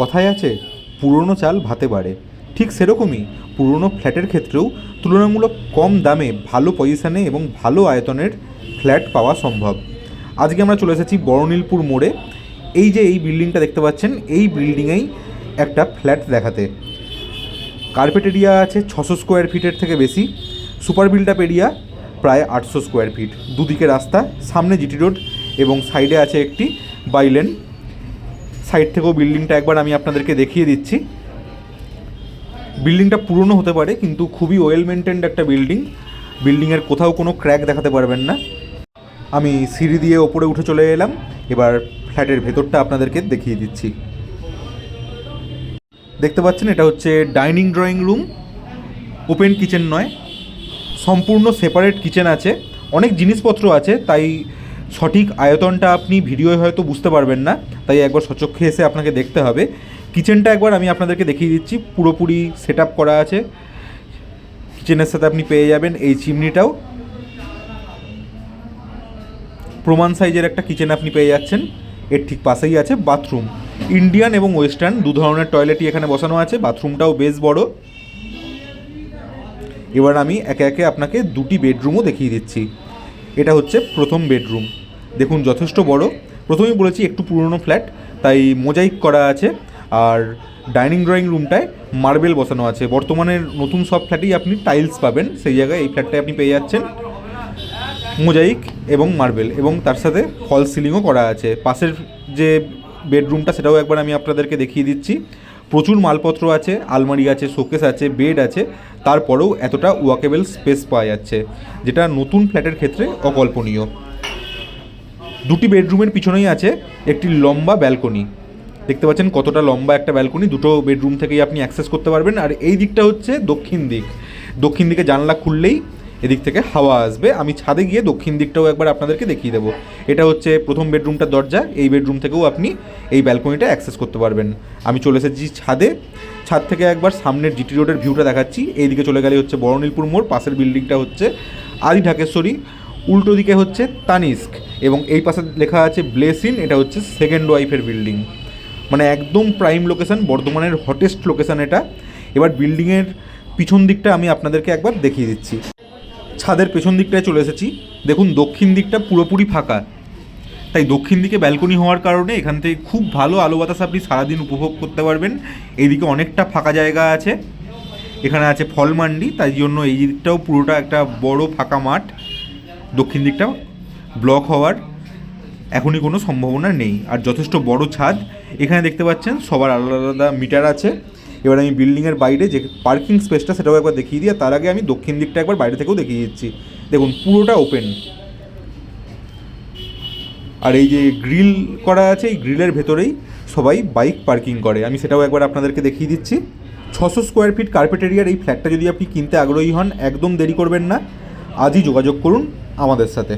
কথায় আছে, পুরনো চাল ভাতে বাড়ে। ঠিক সেরকমই পুরনো ফ্ল্যাটের ক্ষেত্রেও তুলনামূলক কম দামে ভালো পজিশানে এবং ভালো আয়তনের ফ্ল্যাট পাওয়া সম্ভব। আজকে আমরা চলে এসেছি বড়নীলপুর মোড়ে। এই যে এই বিল্ডিংটা দেখতে পাচ্ছেন, এই বিল্ডিংয়েই একটা ফ্ল্যাট দেখাতে। কার্পেট এরিয়া আছে ছশো স্কোয়ার ফিটের থেকে বেশি। সুপার বিল্ড আপ এরিয়া প্রায় আটশো স্কোয়ার ফিট। দুদিকে রাস্তা, সামনে জিটি রোড এবং সাইডে আছে একটি বাইলেন সাইড থেকেও বিল্ডিংটা একবার আমি আপনাদেরকে দেখিয়ে দিচ্ছি। বিল্ডিংটা পুরনো হতে পারে, কিন্তু খুবই ওয়েল মেনটেন্ড একটা বিল্ডিং। বিল্ডিংয়ের কোথাও কোনো ক্র্যাক দেখাতে পারবেন না। আমি সিঁড়ি দিয়ে ওপরে উঠে চলে এলাম। এবার ফ্ল্যাটের ভেতরটা আপনাদেরকে দেখিয়ে দিচ্ছি। দেখতে পাচ্ছেন, এটা হচ্ছে dining drawing room open kitchen নয়। সম্পূর্ণ সেপারেট কিচেন আছে। অনেক জিনিসপত্র আছে, তাই সঠিক আয়তনটা আপনি ভিডিওয় হয়তো বুঝতে পারবেন না, তাই একবার সচক্ষে এসে আপনাকে দেখতে হবে। কিচেনটা একবার আমি আপনাদেরকে দেখিয়ে দিচ্ছি, পুরোপুরি সেট করা আছে। কিচেনের সাথে আপনি পেয়ে যাবেন এই চিমনিটাও। প্রমাণ সাইজের একটা কিচেন আপনি পেয়ে যাচ্ছেন, এর ঠিক পাশেই আছে বাথরুম। ইন্ডিয়ান এবং ওয়েস্টার্ন দু ধরনের টয়লেটই এখানে বসানো আছে, বাথরুমটাও বেশ বড়। এবার আমি একে একে আপনাকে দুটি বেডরুমও দেখিয়ে দিচ্ছি। এটা হচ্ছে প্রথম বেডরুম। দেখুন, যথেষ্ট বড়। প্রথমেই বলেছি, একটু পুরনো ফ্ল্যাট, তাই মোজাইক করা আছে। আর ডাইনিং ড্রয়িং রুমটায় মার্বেল বসানো আছে। বর্তমানের নতুন সব ফ্ল্যাটেই আপনি টাইলস পাবেন। সেই জায়গায় এই ফ্ল্যাটটায় আপনি পেয়ে যাচ্ছেন মোজাইক এবং মার্বেল। এবং তার সাথে ফল সিলিংও করা আছে। পাশের যে বেডরুমটা, সেটাও একবার আমি আপনাদেরকে দেখিয়ে দিচ্ছি। প্রচুর মালপত্র আছে, আলমারি আছে, শোকেস আছে, বেড আছে, তারপরেও এতটা ওয়াকেবল স্পেস পাওয়া যাচ্ছে, যেটা নতুন ফ্ল্যাটের ক্ষেত্রে অকল্পনীয়। দুটি বেডরুমের পিছনেই আছে একটি লম্বা ব্যালকনি। দেখতে পাচ্ছেন কতটা লম্বা একটা ব্যালকনি, দুটো বেডরুম থেকেই আপনি অ্যাক্সেস করতে পারবেন। আর এই দিকটা হচ্ছে দক্ষিণ দিক। দক্ষিণ দিকে জানলা খুললেই এদিক থেকে হাওয়া আসবে। আমি ছাদে গিয়ে দক্ষিণ দিকটাও একবার আপনাদেরকে দেখিয়ে দেবো। এটা হচ্ছে প্রথম বেডরুমটার দরজা। এই বেডরুম থেকেও আপনি এই ব্যালকনিটা অ্যাক্সেস করতে পারবেন। আমি চলে এসেছি ছাদে। ছাদ থেকে একবার সামনের জিটি রোডের ভিউটা দেখাচ্ছি। এইদিকে চলে গেলে হচ্ছে বড়নীলপুর মোড়। পাশের বিল্ডিংটা হচ্ছে আদি ঢাকেশ্বরী। উল্টো দিকে হচ্ছে তানিস্ক। এবং এই পাশে লেখা আছে ব্লেসিন। এটা হচ্ছে সেকেন্ড ওয়াইফের বিল্ডিং। মানে একদম প্রাইম লোকেশন, বর্ধমানের হটেস্ট লোকেশান এটা। এবার বিল্ডিংয়ের পিছন দিকটা আমি আপনাদেরকে একবার দেখিয়ে দিচ্ছি। ছাদের পেছন দিকটায় চলে এসেছি। দেখুন, দক্ষিণ দিকটা পুরোপুরি ফাঁকা। তাই দক্ষিণ দিকে ব্যালকনি হওয়ার কারণে এখান থেকে খুব ভালো আলো বাতাস আপনি সারাদিন উপভোগ করতে পারবেন। এইদিকে অনেকটা ফাঁকা জায়গা আছে। এখানে আছে ফল মান্ডি তাই জন্য এই দিকটাও পুরোটা একটা বড় ফাঁকা মাঠ। দক্ষিণ দিকটা ব্লক হওয়ার এখনই কোনো সম্ভাবনা নেই। আর যথেষ্ট বড় ছাদ। এখানে দেখতে পাচ্ছেন, সবার আলাদা আলাদা মিটার আছে। এবার আমি বিল্ডিংয়ের বাইরে যে পার্কিং স্পেসটা সেটাও একবার দেখিয়ে দিই তার আগে আমি দক্ষিণ দিকটা একবার বাইরে থেকেও দেখিয়ে দিচ্ছি। দেখুন, পুরোটা ওপেন আর এই যে গ্রিল করা আছে, এই গ্রিলের ভেতরেই সবাই বাইক পার্কিং করে। আমি সেটাও একবার আপনাদেরকে দেখিয়ে দিচ্ছি। ছশো স্কোয়ার ফিট কার্পেট এরিয়ার এই ফ্ল্যাটটা যদি আপনি কিনতে আগ্রহী হন, একদম দেরি করবেন না। আজই যোগাযোগ করুন আমাদের সাথে।